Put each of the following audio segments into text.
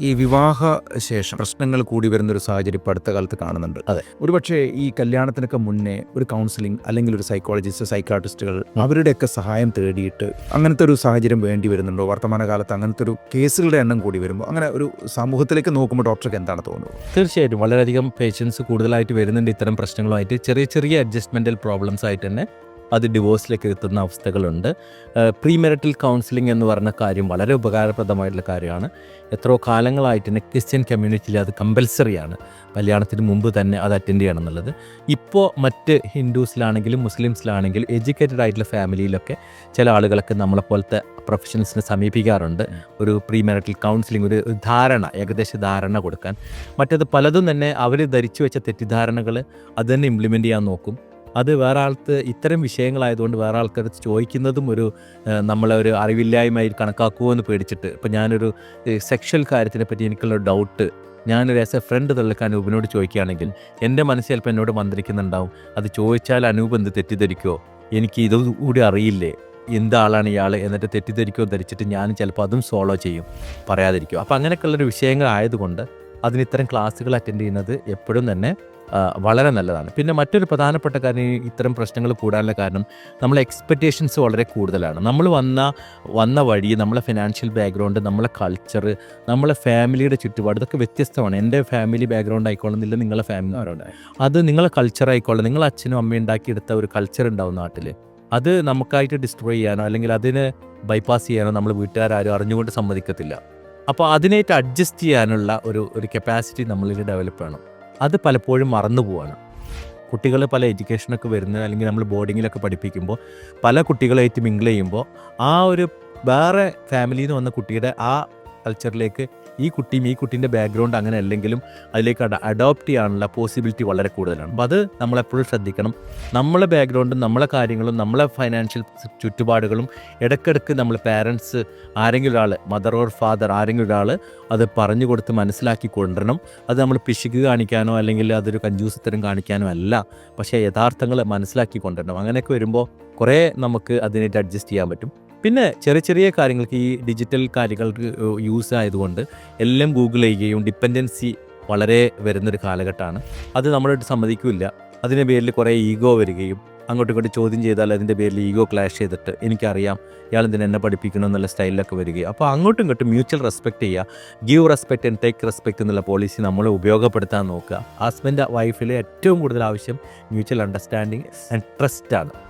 ഈ വിവാഹ ശേഷം പ്രശ്നങ്ങൾ കൂടി വരുന്ന ഒരു സാഹചര്യം ഇപ്പോൾ അടുത്ത കാലത്ത് കാണുന്നുണ്ട്. അതെ. ഒരുപക്ഷെ ഈ കല്യാണത്തിനൊക്കെ മുന്നേ ഒരു കൗൺസിലിംഗ് അല്ലെങ്കിൽ ഒരു സൈക്കോളജിസ്റ്റ് സൈക്കാട്രിസ്റ്റുകൾ അവരുടെയൊക്കെ സഹായം തേടിയിട്ട് അങ്ങനത്തെ ഒരു സാഹചര്യം വേണ്ടി വരുന്നുണ്ടോ? വർത്തമാനകാലത്ത് അങ്ങനത്തെ ഒരു കേസുകളുടെ എണ്ണം കൂടി വരുമ്പോൾ അങ്ങനെ ഒരു സമൂഹത്തിലേക്ക് നോക്കുമ്പോൾ ഡോക്ടർക്ക് എന്താണ് തോന്നുന്നത്? തീർച്ചയായിട്ടും. വളരെയധികം പേഷ്യൻസ് കൂടുതലായിട്ട് വരുന്നുണ്ട് ഇത്തരം പ്രശ്നങ്ങളുമായിട്ട്. ചെറിയ ചെറിയ അഡ്ജസ്റ്റ്മെന്റൽ പ്രോബ്ലംസ് ആയിട്ട് തന്നെ അത് ഡിവോഴ്സിലേക്ക് എത്തുന്ന അവസ്ഥകളുണ്ട്. പ്രീ മെറിറ്റൽ കൗൺസിലിംഗ് എന്ന് പറഞ്ഞ കാര്യം വളരെ ഉപകാരപ്രദമായിട്ടുള്ള കാര്യമാണ്. എത്രയോ കാലങ്ങളായിട്ട് തന്നെ ക്രിസ്ത്യൻ കമ്മ്യൂണിറ്റിയിൽ അത് കമ്പൽസറിയാണ് കല്യാണത്തിന് മുമ്പ് തന്നെ അത് അറ്റൻഡ് ചെയ്യണം എന്നുള്ളത് ഇപ്പോൾ മറ്റ് ഹിന്ദുസിലാണെങ്കിലും മുസ്ലിംസിലാണെങ്കിലും എഡ്യൂക്കേറ്റഡ് ആയിട്ടുള്ള ഫാമിലിയിലൊക്കെ ചില ആളുകളൊക്കെ നമ്മളെപ്പോലത്തെ പ്രൊഫഷണൽസിനെ സമീപിക്കാറുണ്ട്. ഒരു പ്രീ മെറിറ്റൽ കൗൺസിലിംഗ് ഒരു ധാരണ ഏകദേശ ധാരണ കൊടുക്കാൻ. മറ്റത് പലതും തന്നെ അവർ ധരിച്ചു വെച്ച തെറ്റിദ്ധാരണകൾ അത് തന്നെ ഇംപ്ലിമെന്റ് ചെയ്യാൻ നോക്കും. അത് വേറെ ആൾക്ക് ഇത്തരം വിഷയങ്ങളായതുകൊണ്ട് വേറെ ആൾക്കാർ ചോദിക്കുന്നതും ഒരു നമ്മളെ ഒരു അറിവില്ലായ്മയിൽ കണക്കാക്കുമോ എന്ന് പേടിച്ചിട്ട്. ഇപ്പം ഞാനൊരു സെക്ഷൽ കാര്യത്തിനെ പറ്റി എനിക്കുള്ള ഡൗട്ട് ഞാനൊരു ആസ് എ ഫ്രണ്ട് തള്ളിക്കാൻ അനൂപിനോട് ചോദിക്കുകയാണെങ്കിൽ എന്റെ മനസ്സിൽ ചിലപ്പോൾ എന്നോട് മന്ത്രിക്കുന്നുണ്ടാവും. അത് ചോദിച്ചാൽ അനൂപ് എന്ത് തെറ്റിദ്ധരിക്കുമോ എനിക്ക് ഇതുകൂടി അറിയില്ലേ? എന്താളാണ് ഇയാൾ എന്നിട്ട് തെറ്റിദ്ധരിക്കുമോ ധരിച്ചിട്ട് ഞാൻ ചിലപ്പോൾ അതും സോളോ ചെയ്യും. പറയാതിരിക്കും അപ്പോൾ അങ്ങനെയൊക്കെയുള്ളൊരു വിഷയങ്ങളായതുകൊണ്ട് അതിന് ഇത്തരം ക്ലാസ്സുകൾ അറ്റൻഡ് ചെയ്യുന്നത് എപ്പോഴും തന്നെ വളരെ നല്ലതാണ്. പിന്നെ മറ്റൊരു പ്രധാനപ്പെട്ട കാര്യം ഇത്തരം പ്രശ്നങ്ങൾ കൂടാനുള്ള കാരണം നമ്മളെ എക്സ്പെക്റ്റേഷൻസ് വളരെ കൂടുതലാണ്. നമ്മൾ വന്ന വന്ന വഴി നമ്മളെ ഫിനാൻഷ്യൽ ബാക്ക്ഗ്രൗണ്ട് നമ്മളെ കൾച്ചർ നമ്മളെ ഫാമിലിയുടെ ചുറ്റുപാട് ഇതൊക്കെ വ്യത്യസ്തമാണ്. എന്റെ ഫാമിലി ബാക്ക്ഗ്രൗണ്ട് ആയിക്കോളുന്നില്ല നിങ്ങളെ ഫാമിലി അത് നിങ്ങളെ കൾച്ചർ ആയിക്കോളും നിങ്ങളെ അച്ഛനും അമ്മയും ഉണ്ടാക്കിയെടുത്ത ഒരു കൾച്ചർ ഉണ്ടാവും നാട്ടിൽ അത് നമുക്കായിട്ട് ഡിസ്ട്രോയ് ചെയ്യാനോ അല്ലെങ്കിൽ അതിന് ബൈപ്പാസ് ചെയ്യാനോ നമ്മൾ വീട്ടുകാരും അറിഞ്ഞുകൊണ്ട് സമ്മതിക്കത്തില്ല. അപ്പോൾ അതിനായിട്ട് അഡ്ജസ്റ്റ് ചെയ്യാനുള്ള ഒരു ഒരു കപ്പാസിറ്റി നമ്മളിൽ ഡെവലപ്പ് ചെയ്യണം. അത് പലപ്പോഴും മറന്നു പോവാണ്. കുട്ടികൾ പല എഡ്യൂക്കേഷനൊക്കെ വരുന്നത് അല്ലെങ്കിൽ നമ്മൾ ബോർഡിങ്ങിലൊക്കെ പഠിപ്പിക്കുമ്പോൾ പല കുട്ടികളായിട്ട് മിങ്കിൾ ചെയ്യുമ്പോൾ ആ ഒരു വേറെ ഫാമിലിയിൽ നിന്ന് വന്ന കുട്ടിയുടെ ആ കൾച്ചറിലേക്ക് ഈ കുട്ടിയും ഈ കുട്ടീന്റെ ബാക്ക്ഗ്രൗണ്ട് അങ്ങനെ അല്ലെങ്കിലും അതിലേക്ക് അഡോപ്റ്റ് ചെയ്യാനുള്ള പോസിബിലിറ്റി വളരെ കൂടുതലാണ്. അപ്പോൾ അത് നമ്മളെപ്പോഴും ശ്രദ്ധിക്കണം. നമ്മളെ ബാക്ക്ഗ്രൗണ്ടും നമ്മളെ കാര്യങ്ങളും നമ്മളെ ഫൈനാൻഷ്യൽ ചുറ്റുപാടുകളും ഇടയ്ക്കിടയ്ക്ക് നമ്മൾ പാരൻസ് ആരെങ്കിലും ഒരാൾ മദർ ഓർ ഫാദർ ആരെങ്കിലും ഒരാൾ അത് പറഞ്ഞു കൊടുത്ത് മനസ്സിലാക്കി കൊണ്ടുവരണം. അത് നമ്മൾ പിശുക്ക് കാണിക്കാനോ അല്ലെങ്കിൽ അതൊരു കഞ്ചൂസത്തരം കാണിക്കാനോ അല്ല. പക്ഷേ യഥാർത്ഥങ്ങൾ മനസ്സിലാക്കി കൊണ്ടുവരണം. അങ്ങനെയൊക്കെ വരുമ്പോൾ കുറേ നമുക്ക് അതിനായിട്ട് അഡ്ജസ്റ്റ് ചെയ്യാൻ പറ്റും. പിന്നെ ചെറിയ ചെറിയ കാര്യങ്ങൾക്ക് ഈ ഡിജിറ്റൽ കാര്യങ്ങൾക്ക് യൂസ് ആയതുകൊണ്ട് എല്ലാം ഗൂഗിൾ ചെയ്യുകയും ഡിപ്പെൻഡൻസി വളരെ വരുന്നൊരു കാലഘട്ടമാണ്. അത് നമ്മളോട് സമ്മതിക്കില്ല. അതിന്റെ പേരിൽ കുറേ ഈഗോ വരികയും അങ്ങോട്ടും ഇങ്ങോട്ടും ചോദ്യം ചെയ്താൽ അതിന്റെ പേരിൽ ഈഗോ ക്ലാഷ് ചെയ്തിട്ട് എനിക്കറിയാം ഇയാൾ ഇതിനെ എന്നെ പഠിപ്പിക്കണം എന്നുള്ള സ്റ്റൈലിലൊക്കെ വരികയും. അപ്പോൾ അങ്ങോട്ടും ഇങ്ങോട്ടും മ്യൂച്വൽ റെസ്പെക്റ്റ് ചെയ്യുക give respect and take respect എന്നുള്ള പോളിസി നമ്മൾ ഉപയോഗപ്പെടുത്താൻ നോക്കുക. ഹസ്ബൻഡ് വൈഫിൽ ഏറ്റവും കൂടുതൽ ആവശ്യം മ്യൂച്വൽ അണ്ടർസ്റ്റാൻഡിങ് ആൻഡ് ട്രസ്റ്റ് ആണ്.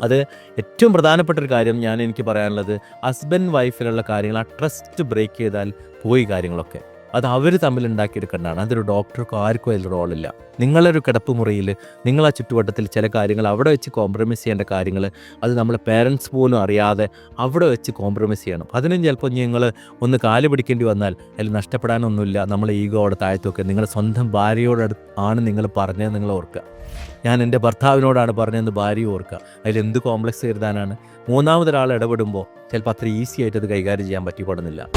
അത് ഏറ്റവും പ്രധാനപ്പെട്ട ഒരു കാര്യം ഞാൻ എനിക്ക് പറയാനുള്ളത് ഹസ്ബൻഡ് വൈഫിലുള്ള കാര്യങ്ങൾ ആ ട്രസ്റ്റ് ബ്രേക്ക് ചെയ്താൽ പോയി കാര്യങ്ങളൊക്കെ. അത് അവർ തമ്മിൽ ഉണ്ടാക്കിയെടുക്കേണ്ടതാണ്. അതൊരു ഡോക്ടർക്കോ ആർക്കോ അതിൽ റോളില്ല. നിങ്ങളൊരു കിടപ്പ് മുറിയിൽ ആ ചുറ്റുവട്ടത്തിൽ ചില കാര്യങ്ങൾ അവിടെ വെച്ച് കോംപ്രമൈസ് ചെയ്യേണ്ട കാര്യങ്ങൾ അത് നമ്മളെ പേരൻസ് പോലും അറിയാതെ അവിടെ വെച്ച് കോംപ്രമൈസ് ചെയ്യണം. അതിനും ചിലപ്പോൾ നിങ്ങൾ ഒന്ന് കാൽ പിടിക്കേണ്ടി വന്നാൽ അതിൽ നഷ്ടപ്പെടാനൊന്നുമില്ല. നമ്മളെ ഈഗോ അവിടെ താഴ്ത്തൊക്കെ നിങ്ങളുടെ സ്വന്തം ഭാര്യയോട് ആണ് നിങ്ങൾ പറഞ്ഞത് നിങ്ങൾ ഓർക്കുക. ഞാൻ എന്റെ ഭർത്താവിനോടാണ് പറഞ്ഞതെന്ന് ഭാര്യ ഓർക്കുക. അതിൽ എന്ത് കോംപ്ലക്സ് കരുതാനാണ് മൂന്നാമതൊരാൾ ഇടപെടുമ്പോൾ ചിലപ്പോൾ അത്ര ഈസി ആയിട്ട് അത് കൈകാര്യം ചെയ്യാൻ പറ്റിപ്പെടുന്നില്ല.